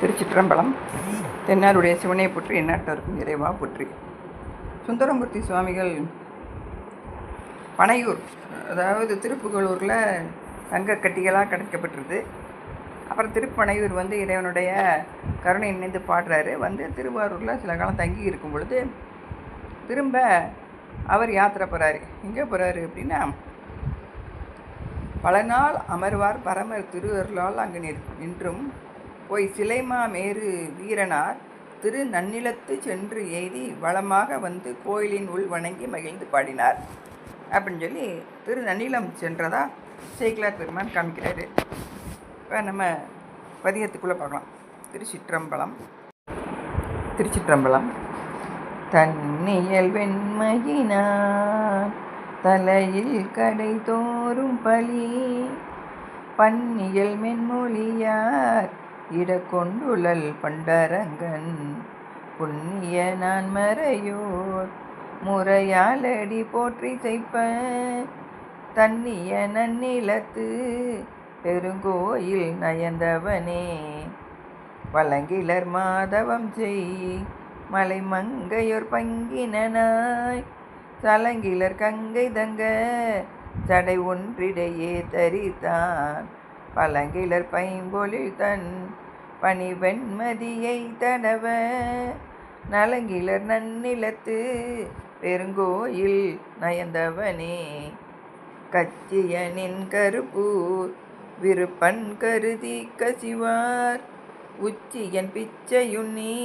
திருச்சிற்றம்பலம். தென்னாருடைய சிவனை புற்றி எந்நாட்டவருக்கும் இறைவா புற்றி. சுந்தரமூர்த்தி சுவாமிகள் பனையூர் அதாவது திருப்புகலூரில் தங்க கட்டிகளாக கிடைக்கப்பட்டிருது அப்புறம் திருப்பனையூர் வந்து இறைவனுடைய கருணை நினைந்து பாடுறாரு. வந்து திருவாரூரில் சில காலம் தங்கி இருக்கும் பொழுது திரும்ப அவர் யாத்திரை போகிறாரு எங்கே போகிறாரு அப்படின்னா பல நாள் அமர்வார் பரமர் திருவருளால் அங்கு நிற் நின்றும் போய் சிலைமா மேரு வீரனார் திரு நன்னிலத்து சென்று எய்தி வளமாக வந்து கோயிலின் உள் வணங்கி மகிழ்ந்து பாடினார். அப்படின்னு சொல்லி திரு நன்னிலம் சென்றதா சேக்கிலார் பெருமான் காமிக்கிறாரு. இப்போ நம்ம பதியத்துக்குள்ளே பார்க்கலாம். திருச்சிற்றம்பலம். திருச்சிற்றம்பலம். தன்னியல் வெண்மையினான் தலையில் கடை தோறும் பலி பன்னியல் மென்மொழியார் இடக்கொண்டுழல் பண்டரங்கன். புண்ணிய நான் மறையோர் முறையாலடி போற்றி செய்ப்ப தன்னிய நன்னிலத்து பெருங்கோயில் நயந்தவனே. வழங்கிலர் மாதவம் செய் மலை மங்கையோர் பங்கினனாய். சலங்கிலர் கங்கை தங்க சடை ஒன்றிடையே தரித்தான். பழங்கிலர் பைம்பொழில் தன் பனி வெண்மதியை தடவ நலங்கிலர் நன்னிலத்து பெருங்கோயில் நயந்தவனே. கச்சியனின் கருப்பூர் விருப்பன் கருதி கசிவார். உச்சியன் பிச்சையுண்ணி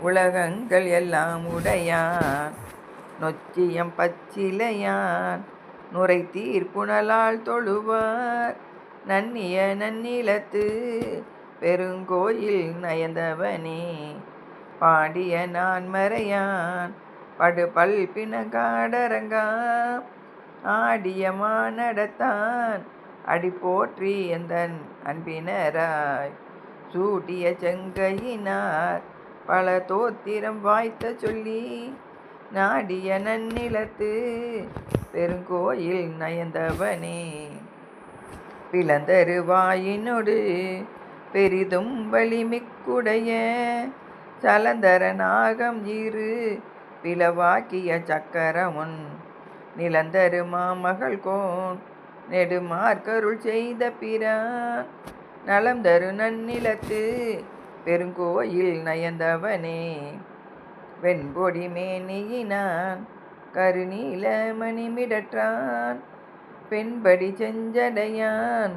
உலகங்கள் எல்லாம் உடையான் நொச்சியம் பச்சிலையான் நுரை தீர்ப்புணலால் தொழுவார். நன்னிய நன்னிலத்து பெருங்கோயில் நயந்தவனே பாடிய நான் மறையான் படு பல்பினகாடரங்கா ஆடிய மானடத்தான் அடி போற்றி எந்தன் அன்பினராய் சூடிய செங்கையினார் பல தோத்திரம் வாய்த்த சொல்லி நாடிய நன்னிலத்து பெருங்கோயில் நயந்தவனே. பிளந்தரு வாயினொடு பெரிதும் வலிமிக்குடைய சலந்தர நாகம் இரு. பிளவாக்கிய சக்கரமுன் நிலந்தரு மாமகள் கோன் நெடுமார்க்கருள் செய்த பிரான். நலம் தரு நன்னிலத்து பெருங்கோயில் நயந்தவனே. வெண்பொடி மேனியினான் கருநீல மணிமிடற்றான். பெண்படி செஞ்சடையான்.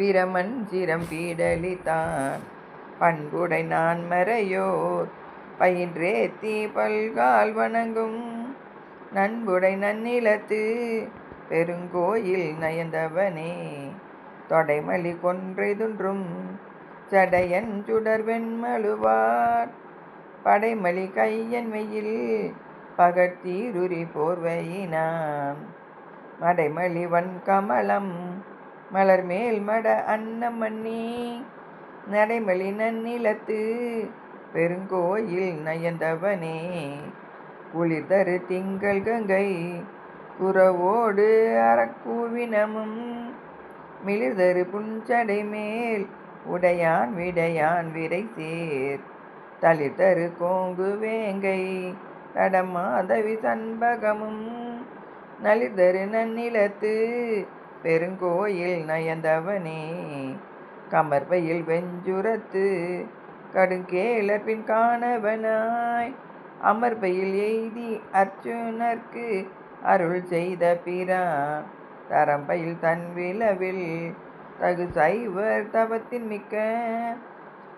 பிரமன் சிரம் பீடலித்தான் பண்புடை நான் மறையோர். பயின்றேத்தி பல்கால் வணங்கும். நண்புடை நன்னிலத்து பெருங்கோயில் நயந்தவனே. தொடைமலி கொன்றைதுன்றும் சடையன் சுடர் வெண்மழுவார் படைமலி கையன் வெயில் பகத்தீருரி போர்வையினான் மடைமலி வன் கமலம் மலர்மேல் மட அன்னமண்ணி நடைமலி நன்னிலத்து பெருங்கோயில் நயந்தவனே. குளிர்தரு திங்கள் கங்கை குறவோடு அறக்கூவினமும் மிளிர்தரு புஞ்சடை மேல் உடையான் விடையான் விரை சேர். தளிர்தரு கோங்கு வேங்கை தடமாதவி சண்பகமும் நலிர்தரு நன்னிலத்து பெருங்கோயில் நயந்தவனே கமர்வையில் வெஞ்சுரத்து கடுங்கேளர் பின் காணவனாய். அமர்வையில் எய்தி அர்ச்சுனர்க்கு அருள் செய்த பிரான் தரம்பையில் தன் விளவில் தகு சைவர் தவத்தின் மிக்க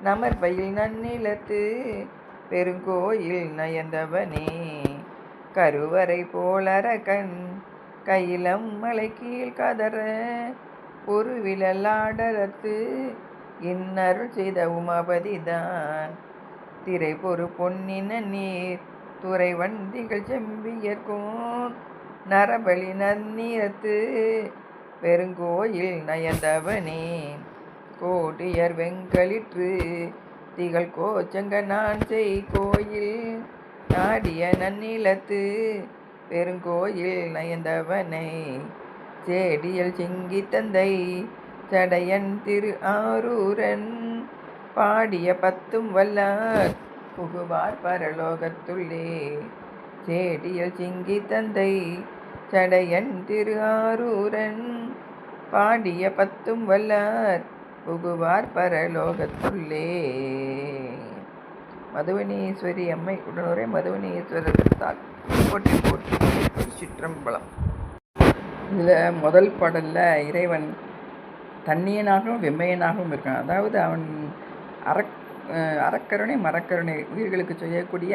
நமர்பையில் நன்னிலத்து பெருங்கோயில் நயந்தவனே. கருவறை போலரகன் கையிலம் மலை கீழ் கதற ஒரு விழலாடரத்து இன்னருள் செய்த உமாபதிதான். திரை பொறு பொன்னின நீர் துறை வண்டிகள் செம்பியற்கும் நரபலி நன்னீரத்து பெருங்கோயில் நயந்தவனே. கோடியர் வெங்களிற்று திகழ் கோச்சங்க நான் செய் கோயில் நாடிய நன்னிலத்து பெருங்கோயில் நயந்தவனை சேடியல் சிங்கி தந்தை சடையன் திரு ஆரூரன் பாடிய பத்தும் வல்லார் புகுவார் பரலோகத்துள்ளே. சேடியல் சிங்கி தந்தை சடையன் திரு ஆரூரன் பாடிய பத்தும் வல்லார் புகுவார் பரலோகத்துள்ளே. மதுவனீஸ்வரி அம்மை உடனுரை மதுவனீஸ்வரத்தால் போட்டி போற்றி சிற்றம்பலம். இதில் முதல் பாடலில் இறைவன் தண்ணியனாகவும் வெம்மையனாகவும் இருக்கான். அதாவது அவன் அறக் அறக்கருணை மரக்கருணை உயிர்களுக்கு செய்யக்கூடிய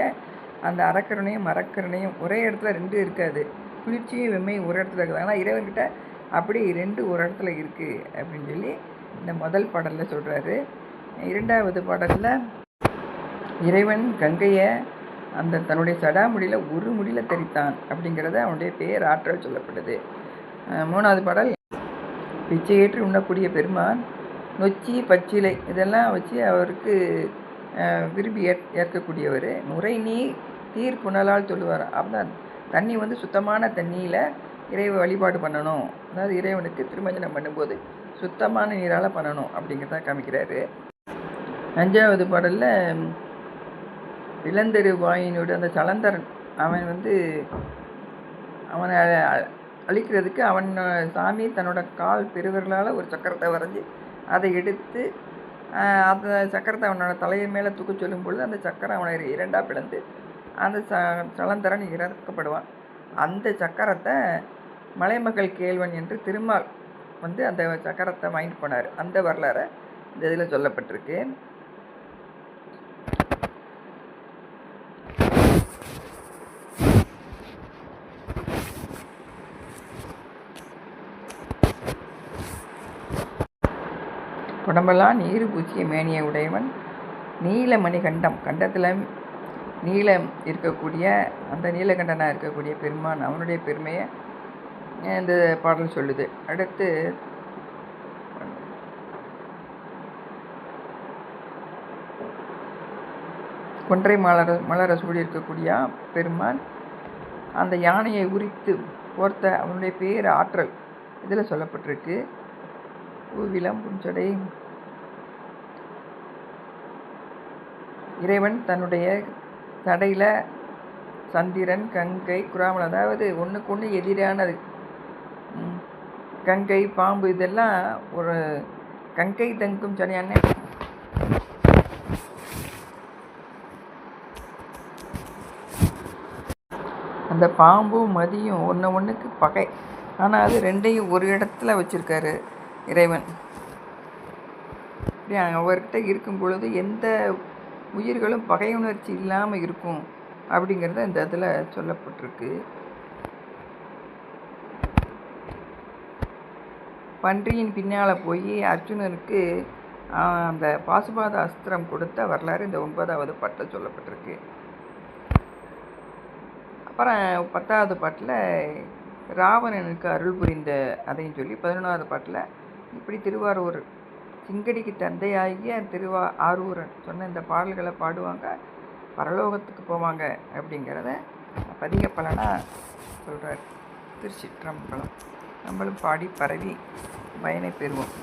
அந்த அறக்கருணையும் மரக்கருணையும் ஒரே இடத்துல ரெண்டு இருக்காது. குளிர்ச்சியும் வெம்மையும் ஒரு இடத்துல இருக்குது. ஆனால் இறைவன்கிட்ட அப்படி ரெண்டு ஒரு இடத்துல இருக்குது அப்படின்னு சொல்லி இந்த முதல் பாடலில் சொல்கிறாரு இரண்டாவது பாடலில் இறைவன் கங்கையை அந்த தன்னுடைய சடாமுடியில் ஒரு முடியில் தெரித்தான் அப்படிங்கிறத அவனுடைய பேர் ஆற்றல் சொல்லப்படுது மூணாவது பாடல். பிச்சையேற்றி உண்ணக்கூடிய பெருமான் நொச்சி பச்சிலை இதெல்லாம் வச்சு அவருக்கு விரும்பி ஏற் ஏற்கக்கூடியவர். நுரை நீர் தீர் புனலால் சொல்லுவார் அப்பதான் தண்ணி வந்து சுத்தமான தண்ணியில் இறைவ வழிபாடு பண்ணணும். அதாவது இறைவனுக்கு திருமஞ்சனம் பண்ணும்போது சுத்தமான நீரால் பண்ணணும் அப்படிங்கிறத காமிக்கிறாரு. அஞ்சாவது பாடலில் இளந்தெரு வாயினோட அந்த சலந்தரன் அவன் வந்து அவனை அழிக்கிறதுக்கு அவன் சாமி தன்னோட கால் பெருவிரலால் ஒரு சக்கரத்தை வரைஞ்சி அதை எடுத்து அந்த சக்கரத்தை அவனோட தலையை மேலே தூக்க சொல்லும் பொழுது அந்த சக்கரம் அவனை இரண்டாக பிளந்து அந்த ச சலந்தரன் இறக்கப்படுவான். அந்த சக்கரத்தை மலைமகள் கேள்வன் என்று திருமால் வந்து அந்த சக்கரத்தை வாங்கிட்டு போனார். அந்த வரலாறை இந்த இதில் சொல்லப்பட்டிருக்கு. உடம்பெல்லாம் நீர் பூச்சிய மேனிய உடையவன். நீலமணி கண்டம் கண்டத்தில் நீலம் இருக்கக்கூடிய அந்த நீலகண்டனாக இருக்கக்கூடிய பெருமான் அவனுடைய பெருமையை இந்த பாடல் சொல்லுது. அடுத்து கொன்றை மலர மலர சூடி இருக்கக்கூடிய பெருமான் அந்த யானையை உரித்து போர்த்த அவனுடைய பேர் ஆற்றல் இதில் சொல்லப்பட்டிருக்கு. பூவிலம் புஞ்சடை இறைவன் தன்னுடைய தடையில் சந்திரன் கங்கை குராமல் அதாவது ஒன்றுக்கு ஒன்று எதிரானது கங்கை பாம்பு இதெல்லாம் ஒரு கங்கை தங்கும் சனியான அந்த பாம்பும் மதியும் ஒன்று ஒன்றுக்கு பகை. ஆனால் அது ரெண்டையும் ஒரு இடத்துல வச்சுருக்காரு இறைவன். இப்படி அவர்கிட்ட இருக்கும் பொழுது எந்த உயிர்களும் பகை உணர்ச்சி இல்லாமல் இருக்கும் அப்படிங்கிறத இந்த இதில் சொல்லப்பட்டிருக்கு. பன்றியின் பின்னால் போய் அர்ஜுனனுக்கு அந்த பாசுபாத அஸ்திரம் கொடுத்த வரலாறு இந்த ஒன்பதாவது பாட்டில் சொல்லப்பட்டிருக்கு. அப்புறம் பத்தாவது பாட்டில் ராவணனுக்கு அருள் புரிந்த அதையும் சொல்லி பதினொன்றாவது பாட்டில் இப்படி திருவாரூர் சிங்கடிக்கு தந்தையாகிய திருவா ஆரூரன் சொன்ன இந்த பாடல்களை பாடுவாங்க. பரலோகத்துக்கு போவாங்க அப்படிங்கிறத பதிக பலனாக சொல்கிறார் திருச்சிற்றம்பலம். நம்மளும் பாடி பரவி பயனை பெறுவோம்.